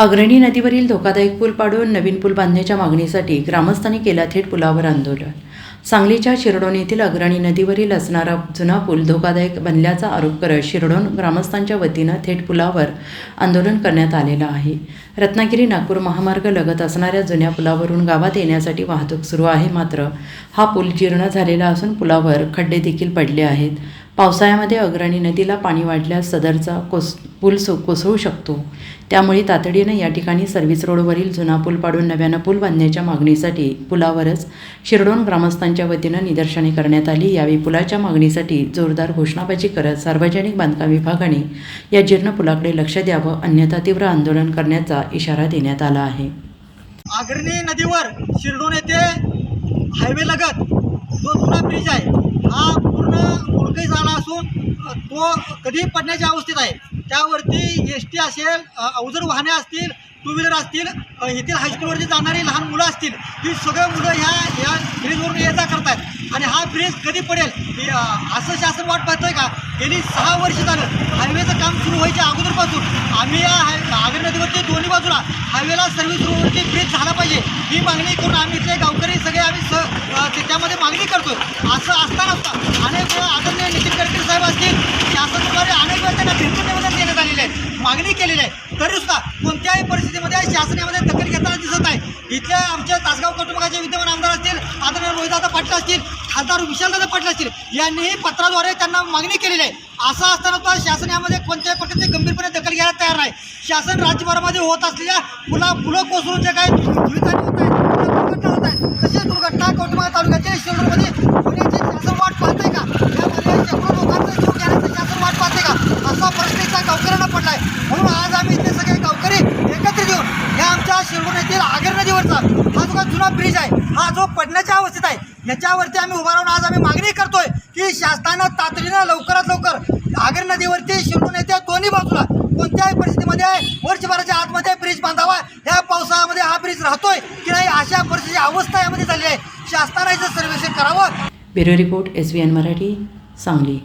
अग्रणी नदीवरील धोकादायक पूल पाडून नवीन पूल बांधण्याच्या मागणीसाठी ग्रामस्थांनी केला थेट पुलावर आंदोलन. सांगलीच्या शिरडोन येथील अग्रणी नदीवरील असणारा जुना पूल धोकादायक बनल्याचा आरोप करत शिरडोन ग्रामस्थांच्या वतीनं थेट पुलावर आंदोलन करण्यात आलेलं आहे. रत्नागिरी नागपूर महामार्ग लगत असणाऱ्या जुन्या पुलावरून गावात येण्यासाठी वाहतूक सुरू आहे. मात्र हा पूल जीर्ण झालेला असून पुलावर खड्डे देखील पडले आहेत. पावसाळ्यामध्ये अग्रणी नदीला पाणी वाढल्यास सदरचा कोस पूल सो कोसळू शकतो. त्यामुळे तातडीनं या ठिकाणी सर्व्हिस रोडवरील जुना पूल पाडून नव्यानं पूल बांधण्याच्या मागणीसाठी पुलावरच शिरडोन ग्रामस्थांच्या वतीनं निदर्शने करण्यात आली. यावेळी पुलाच्या मागणीसाठी जोरदार घोषणाबाजी करत सार्वजनिक बांधकाम विभागाने या जीर्ण पुलाकडे लक्ष द्यावं अन्यथा तीव्र आंदोलन करण्याचा इशारा देण्यात आला आहे. आगरणी नदीवर शिरडोन येथे हायवे लगत जो जुना ब्रिज आहे हा पूर्ण मुडकई झाला असून तो कधी पडण्याच्या अवस्थेत आहे. त्यावरती एस टी असेल अवजड वाहने असतील टू व्हीलर असतील येथील हायस्कूलवरती जाणारी लहान मुलं असतील ही सगळं मुलं ह्या या ब्रिजवरून ये जा करतात आणि हा ब्रिज कधी पडेल असं शासन वाट पाहतोय का? गेली सहा वर्ष झालं हायवेचं काम सुरू व्हायच्या अगोदरपासून आम्ही या हाय आगरी नदीवरती दोन्ही बाजूला हायवेला सर्व्हिस रोडवरती ब्रिज झाला पाहिजे. ही मागणी करून आम्ही इथले गावकरी सगळे आम्ही स त्याच्यामध्ये त्यामध्ये मागणी करतो असं असताना असता अनेक आदरणीय नितीन गडकरी साहेब असतील शासनाद्वारे अनेक वेळा त्यांना भिंत निवेदन देण्यात आलेले आहे मागणी केलेली आहे. तरी सुद्धा कोणत्याही परिस्थितीमध्ये शासनामध्ये दखल घेताना दिसत आहे इथल्या आमच्या तासगाव कुटुंबाचे विद्यमान आमदार असतील आदरणीय रोहितदादा पाटील असतील खासदार विशालदादा पाटील असतील यांनीही पत्राद्वारे त्यांना मागणी केलेली आहे. असं असताना तो शासन यामध्ये कोणत्याही प्रकारचे गंभीरपणे दखल घ्यायला तयार नाही. शासन राज्यभरामध्ये होत असलेल्या पुला पुलं कोसळून जे काही दुर्घटना होत आहेत दुर्घटना तशी दुर्घटना कौटुंबा तालुक्याच्या शिरोडमध्ये होण्याची शासन वाट पाहते का त्यामध्ये शेकडो लोकांचा जीव घेण्याचं शासन वाट पाहते का असा प्रश्न इथल्या गावकऱ्यांना पडलाय म्हणून आज आम्ही इथे सगळे गावकरी एकत्रित येऊन या आमच्या शिरडूर येथील आगर नदीवरचा हा जो काही जुना ब्रिज आहे. हा जो पडण्याच्या अवस्थेत आहे. याच्यावरती आम्ही उभा राहून आज आम्ही मागणी करतोय की शासनानं तातडीनं लवकरात लवकर आगर नदीवरती शिरून येते दोन्ही बाजूला. कोणत्याही परिस्थितीमध्ये वर्षभराच्या आतमध्ये ब्रिज बांधावा. ह्या पावसाळ्यामध्ये हा ब्रिज राहतोय की नाही अशा परिस्थितीची अवस्था यामध्ये झाली आहे. शासनानं याचं सर्वेक्षण करावं. Bureau report S B N Marathi Sangli.